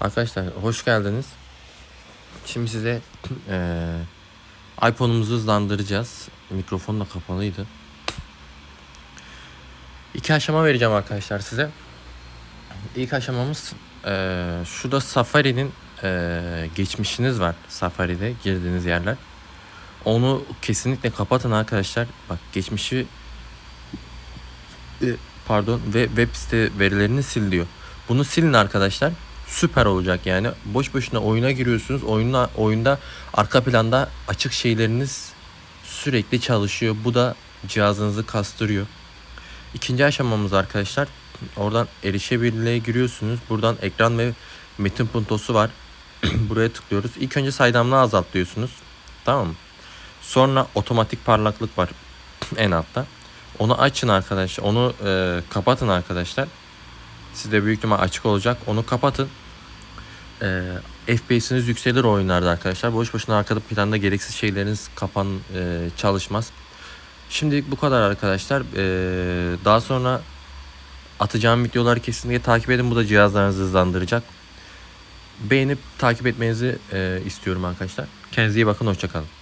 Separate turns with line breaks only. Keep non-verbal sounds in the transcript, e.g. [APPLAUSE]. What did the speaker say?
Arkadaşlar hoş geldiniz. Şimdi size [CLEARS THROAT] eee iPhone'umuzu hızlandıracağız. Mikrofon da kapalıydı. İki aşama vereceğim arkadaşlar size. İlk aşamamız eee şurada Safari'nin eee, geçmişiniz var. Safari'de girdiğiniz yerler. Onu kesinlikle kapatın arkadaşlar. Bak geçmişi e, pardon ve web site verilerini sil diyor. Bunu silin arkadaşlar. Süper olacak yani. Boş boşuna oyuna giriyorsunuz. Oyunda oyunda arka planda açık şeyleriniz sürekli çalışıyor. Bu da cihazınızı kastırıyor. İkinci aşamamız arkadaşlar. Oradan erişebilirliğe giriyorsunuz. Buradan ekran ve metin puntosu var. [CLEARS THROAT] Buraya tıklıyoruz. İlk önce saydamlığı azalt diyorsunuz. Tamam mı? Sonra otomatik parlaklık var [CLEARS THROAT] en altta. Onu açın arkadaşlar. Onu e, kapatın arkadaşlar. Sizde büyük ihtimal açık olacak. Onu kapatın. E, FPS'iniz yükselir oyunlarda arkadaşlar. Boş boşuna arkada planda gereksiz şeyleriniz kapan e, çalışmaz. Şimdi bu kadar arkadaşlar. E, daha sonra atacağım videoları kesinlikle takip edin. Bu da cihazlarınızı hızlandıracak. Beğenip takip etmenizi e, istiyorum arkadaşlar. Kendinize iyi bakın. Hoşçakalın.